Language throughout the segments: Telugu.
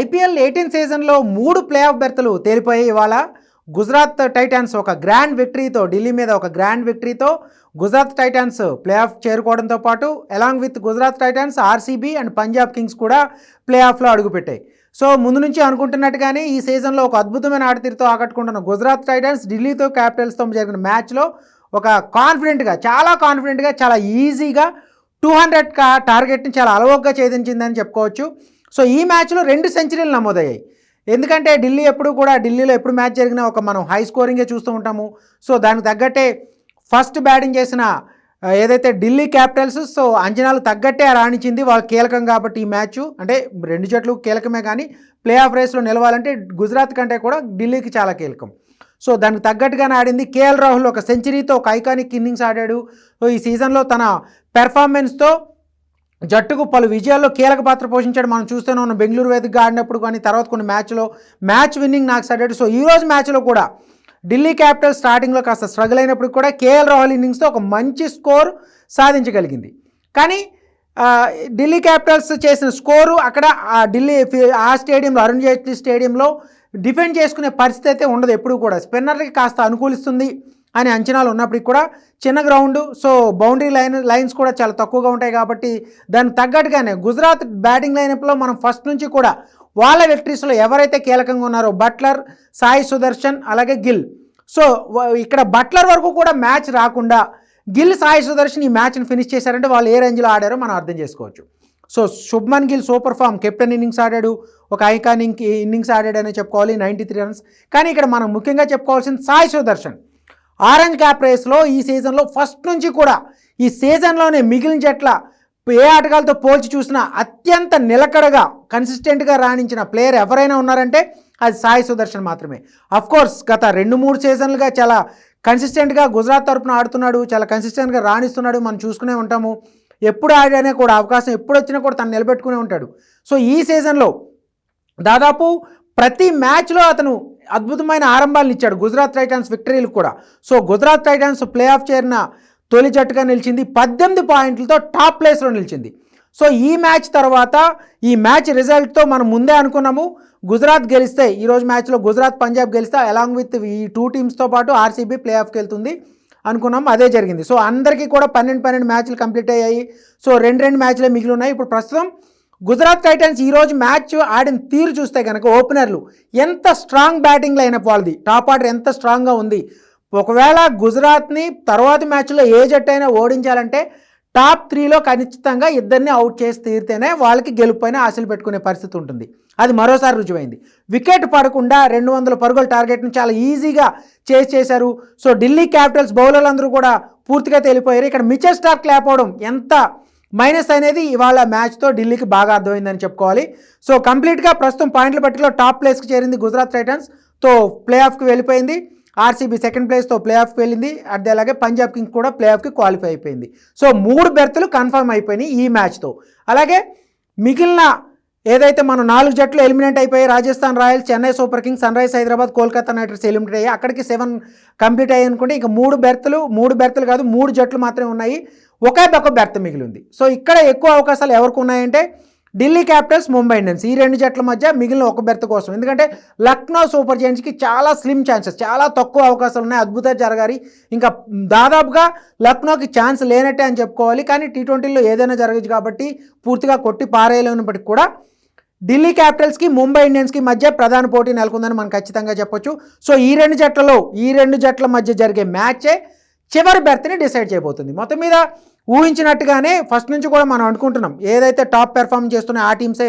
ఐపీఎల్ ఎయిటీన్ సీజన్లో మూడు ప్లే ఆఫ్ బెర్తలు తేలిపోయి ఇవాళ గుజరాత్ టైటాన్స్ ఒక గ్రాండ్ విక్టరీతో ఢిల్లీ మీద ఒక గ్రాండ్ విక్టరీతో గుజరాత్ టైటాన్స్ ప్లే ఆఫ్ చేరుకోవడంతో పాటు along with Gujarat Titans RCB and Punjab Kings కూడా ప్లే ఆఫ్లో అడుగుపెట్టాయి. సో ముందు నుంచి అనుకుంటున్నట్టుగానే ఈ సీజన్లో ఒక అద్భుతమైన ఆటతీరుతో ఆకట్టుకుంటున్న గుజరాత్ టైటాన్స్ ఢిల్లీతో క్యాపిటల్స్తో జరిగిన మ్యాచ్లో ఒక కాన్ఫిడెంట్గా చాలా కాన్ఫిడెంట్గా చాలా ఈజీగా టూ హండ్రెడ్ కా టార్గెట్ని చాలా అలవోగ్గా ఛేదించిందని చెప్పుకోవచ్చు. సో ఈ మ్యాచ్లో రెండు సెంచరీలు నమోదయ్యాయి. ఎందుకంటే ఢిల్లీ ఎప్పుడు కూడా ఢిల్లీలో ఎప్పుడు మ్యాచ్ జరిగినా ఒక మనం హై స్కోరింగే చూస్తూ ఉంటాము. సో దానికి తగ్గట్టే ఫస్ట్ బ్యాటింగ్ చేసిన ఏదైతే ఢిల్లీ క్యాపిటల్స్ సో అంచనాలు తగ్గట్టే రాణించింది వాళ్ళు కీలకం కాబట్టి ఈ మ్యాచ్. అంటే రెండు జట్లు కీలకమే కానీ ప్లే ఆఫ్ రేస్లో నిలవాలంటే గుజరాత్ కంటే కూడా ఢిల్లీకి చాలా కీలకం. సో దానికి తగ్గట్టుగానే ఆడింది. కేఎల్ రాహుల్ ఒక సెంచరీతో ఒక ఐకానిక్ ఇన్నింగ్స్ ఆడాడు. సో ఈ సీజన్లో తన పెర్ఫార్మెన్స్తో జట్టుకు పలు విజయాల్లో కీలక పాత్ర పోషించాడు. మనం చూస్తూనే ఉన్నాం బెంగళూరు వేదికగా ఆడినప్పుడు కానీ తర్వాత కొన్ని మ్యాచ్లో మ్యాచ్ విన్నింగ్ నాకు ఆడాడు సో ఈ రోజు మ్యాచ్లో కూడా ఢిల్లీ క్యాపిటల్ స్టార్టింగ్లో కాస్త స్ట్రగుల్ అయినప్పుడు కూడా కేఎల్ రాహుల్ ఇన్నింగ్స్తో ఒక మంచి స్కోర్ సాధించగలిగింది. కానీ ఢిల్లీ క్యాపిటల్స్ చేసిన స్కోరు అక్కడ ఆ ఢిల్లీ ఆ స్టేడియంలో అరుణ్ జైట్లీ స్టేడియంలో డిఫెండ్ చేసుకునే పరిస్థితి అయితే ఉండదు ఎప్పుడు కూడా. స్పిన్నర్కి కాస్త అనుకూలిస్తుంది. అనే అంచనాలు ఉన్నప్పటికీ కూడా చిన్న ground so boundary line lines కూడా చాలా తక్కువగా ఉంటాయి కాబట్టి దానికి తగ్గట్టుగానే గుజరాత్ బ్యాటింగ్ లైనప్లో మనం ఫస్ట్ నుంచి కూడా వాళ్ళ విక్టరీస్లో ఎవరైతే కీలకంగా ఉన్నారో బట్లర్ సాయి సుదర్శన్ అలాగే గిల్. సో ఇక్కడ బట్లర్ వరకు కూడా మ్యాచ్ రాకుండా గిల్ సాయి సుదర్శన్ ఈ మ్యాచ్ని ఫినిష్ చేశారంటే వాళ్ళు ఏ రేంజ్లో ఆడారో మనం అర్థం చేసుకోవచ్చు. So Shubman Gill super form captain innings ఆడాడు ఒక ఐకానిక్ ఇన్నింగ్స్ ఆడాడని చెప్పుకోవాలి నైంటీ త్రీ రన్స్. కానీ ఇక్కడ మనం ముఖ్యంగా చెప్పుకోవాల్సింది సాయి సుదర్శన్. ఆరెంజ్ క్యాప్ రేస్లో ఈ సీజన్లో ఫస్ట్ నుంచి కూడా ఈ సీజన్లోనే మిగిలిన జట్ల ఏ ఆటగాళ్ళతో పోల్చి చూసినా అత్యంత నిలకడగా కన్సిస్టెంట్గా రాణించిన ప్లేయర్ ఎవరైనా ఉన్నారంటే అది సాయి సుదర్శన్ మాత్రమే. అఫ్ కోర్స్ గత రెండు మూడు సీజన్లుగా చాలా కన్సిస్టెంట్గా గుజరాత్ తరపున ఆడుతున్నాడు చాలా కన్సిస్టెంట్గా రాణిస్తున్నాడు మనం చూసుకునే ఉంటాము. ఎప్పుడు ఆడానే కూడా అవకాశం ఎప్పుడు వచ్చినా కూడా తను నిలబెట్టుకునే ఉంటాడు. సో ఈ సీజన్లో దాదాపు ప్రతి మ్యాచ్లో అతను అద్భుతమైన ఆరంభాలను ఇచ్చాడు. గుజరాత్ టైటాన్స్ విక్టరీలు కూడా. So Gujarat Titans play off చేరిన తొలి జట్టుగా నిలిచింది. పద్దెనిమిది పాయింట్లతో టాప్ ప్లేస్లో నిలిచింది. సో ఈ మ్యాచ్ తర్వాత ఈ మ్యాచ్ రిజల్ట్తో మనం ముందే అనుకున్నాము. గుజరాత్ గెలిస్తే ఈరోజు మ్యాచ్లో గుజరాత్ పంజాబ్ గెలిస్తే అలాంగ్ విత్ ఈ టూ టీమ్స్తో పాటు ఆర్సీబీ ప్లే ఆఫ్కి వెళ్తుంది అనుకున్నాం. అదే జరిగింది. సో అందరికీ కూడా పన్నెండు పన్నెండు మ్యాచ్లు కంప్లీట్ అయ్యాయి. సో రెండు రెండు మ్యాచ్లే మిగిలి ఉన్నాయి. ఇప్పుడు ప్రస్తుతం గుజరాత్ టైటన్స్ ఈరోజు మ్యాచ్ ఆడిన తీరు చూస్తే కనుక ఓపెనర్లు ఎంత స్ట్రాంగ్ బ్యాటింగ్ లైనప్ వాళ్ళది. టాప్ ఆర్డర్ ఎంత స్ట్రాంగ్గా ఉంది. ఒకవేళ గుజరాత్ని తర్వాతి మ్యాచ్లో ఏ జట్టు అయినా ఓడించాలంటే టాప్ త్రీలో ఖచ్చితంగా ఇద్దరిని అవుట్ చేసి తీరితేనే వాళ్ళకి గెలుపైన ఆశలు పెట్టుకునే పరిస్థితి ఉంటుంది. అది మరోసారి రుజువైంది. వికెట్ పడకుండా రెండు వందల పరుగుల టార్గెట్ను చాలా ఈజీగా చేసి చేశారు. సో ఢిల్లీ క్యాపిటల్స్ బౌలర్లు అందరూ కూడా పూర్తిగా తేలిపోయారు. ఇక్కడ మిచెల్ స్టార్క్ లేకపోవడం ఎంత మైనస్ అనేది ఇవాళ మ్యాచ్తో ఢిల్లీకి బాగా అర్థమైందని చెప్పుకోవాలి. సో కంప్లీట్గా ప్రస్తుతం పాయింట్ల పట్టిలో టాప్ ప్లేస్కి చేరింది గుజరాత్ టైటన్స్. తో ప్లే ఆఫ్కి వెళ్ళిపోయింది. ఆర్సీబీ సెకండ్ ప్లేస్తో ప్లే ఆఫ్కి వెళ్ళింది. అదే అలాగే పంజాబ్ కింగ్స్ కూడా ప్లే ఆఫ్కి క్వాలిఫై అయిపోయింది. సో మూడు బెర్తులు కన్ఫర్మ్ అయిపోయినాయి ఈ మ్యాచ్తో అలాగే మిగిలిన ఏదైతే మనం నాలుగు జట్లు ఎలిమినేట్ అయిపోయి Rajasthan Royals Chennai Super Kings Sunrisers Hyderabad Kolkata Knight Riders eliminate అయ్యాయి. అక్కడికి సెవెన్ కంప్లీట్ అయ్యాయి అనుకుంటే ఇంకా మూడు బెర్తులు మూడు బెర్తులు కాదు మూడు జట్లు మాత్రమే ఉన్నాయి. ఒకే ఒక బెర్త్ మిగిలి ఉంది సో ఇక్కడ ఎక్కువ అవకాశాలు ఎవరికి ఉన్నాయంటే ఢిల్లీ క్యాపిటల్స్ ముంబై ఇండియన్స్. ఈ రెండు జట్ల మధ్య మిగిలిన ఒక బెర్త్ కోసం. ఎందుకంటే లక్నో సూపర్ జైంట్స్కి చాలా స్లిమ్ ఛాన్సెస్ చాలా తక్కువ అవకాశాలు ఉన్నాయి. అద్భుతాలు జరగాలి. ఇంకా దాదాపుగా లక్నోకి ఛాన్స్ లేనట్టే అని చెప్పుకోవాలి. కానీ టీ ట్వంటీలో ఏదైనా జరగచ్చు కాబట్టి పూర్తిగా కొట్టి పారేయలేనప్పటికీ కూడా ఢిల్లీ క్యాపిటల్స్కి ముంబై ఇండియన్స్కి మధ్య ప్రధాన పోటీ నెలకొందని మనం ఖచ్చితంగా చెప్పొచ్చు. సో ఈ రెండు జట్లలో ఈ రెండు జట్ల మధ్య జరిగే మ్యాచే చివరి బెర్త్ని డిసైడ్ చేయబోతుంది. మొత్తం మీద ఊహించినట్టుగానే ఫస్ట్ నుంచి కూడా మనం అనుకుంటున్నాం. ఏదైతే టాప్ పెర్ఫామ్ చేస్తున్న ఆ టీమ్సే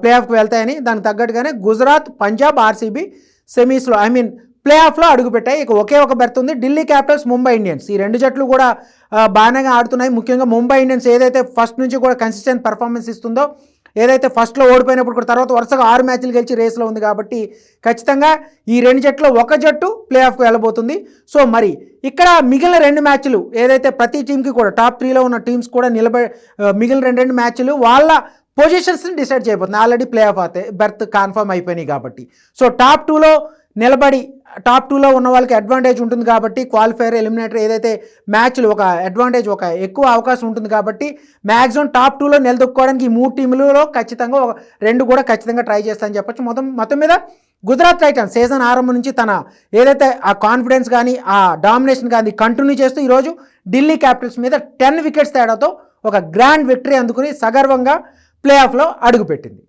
ప్లే ఆఫ్కి వెళ్తాయని దానికి తగ్గట్టుగానే గుజరాత్ పంజాబ్ ఆర్సీబీ సెమీస్లో ఐ మీన్ ప్లే ఆఫ్లో అడుగుపెట్టాయి. ఇక ఒకే ఒక బెర్త్ ఉంది ఢిల్లీ క్యాపిటల్స్ ముంబై ఇండియన్స్. ఈ రెండు జట్లు కూడా బాగానే ఆడుతున్నాయి. ముఖ్యంగా ముంబై ఇండియన్స్ ఏదైతే ఫస్ట్ నుంచి కూడా కన్సిస్టెంట్ పర్ఫార్మెన్స్ ఇస్తుందో ఏదైతే ఫస్ట్లో ఓడిపోయినప్పుడు కూడా తర్వాత వరుసగా ఆరు మ్యాచ్లు గెలిచి రేస్లో ఉంది కాబట్టి ఖచ్చితంగా ఈ రెండు జట్లు ఒక జట్టు ప్లే ఆఫ్కి వెళ్ళబోతుంది. సో మరి ఇక్కడ మిగిలిన రెండు మ్యాచ్లు ఏదైతే ప్రతి టీంకి కూడా టాప్ త్రీలో ఉన్న టీమ్స్ కూడా నిలబడి మిగిలిన రెండు రెండు మ్యాచ్లు వాళ్ళ పొజిషన్స్ని డిసైడ్ చేయబోతుంది. ఆల్రెడీ ప్లే ఆఫ్ అవుతాయి బెర్త్ కన్ఫర్మ్ అయిపోయినాయి కాబట్టి. సో టాప్ టూలో నిలబడి టాప్ టూలో ఉన్న వాళ్ళకి అడ్వాంటేజ్ ఉంటుంది కాబట్టి క్వాలిఫైర్ ఎలిమినేటర్ ఏదైతే మ్యాచ్లు ఒక అడ్వాంటేజ్ ఒక ఎక్కువ అవకాశం ఉంటుంది కాబట్టి మ్యాక్సిమం టాప్ టూలో నిలదొక్కోవడానికి ఈ మూడు టీములలో ఖచ్చితంగా రెండు కూడా ఖచ్చితంగా ట్రై చేస్తానని చెప్పొచ్చు. మొత్తం మొత్తం మీద గుజరాత్ టైటన్స్ సీజన్ ఆరంభం నుంచి తన ఏదైతే ఆ కాన్ఫిడెన్స్ కానీ ఆ డామినేషన్ కానీ కంటిన్యూ చేస్తూ ఈరోజు ఢిల్లీ క్యాపిటల్స్ మీద టెన్ వికెట్స్ తేడాతో ఒక గ్రాండ్ విక్టరీ అందుకుని సగర్వంగా ప్లే ఆఫ్లో అడుగుపెట్టింది.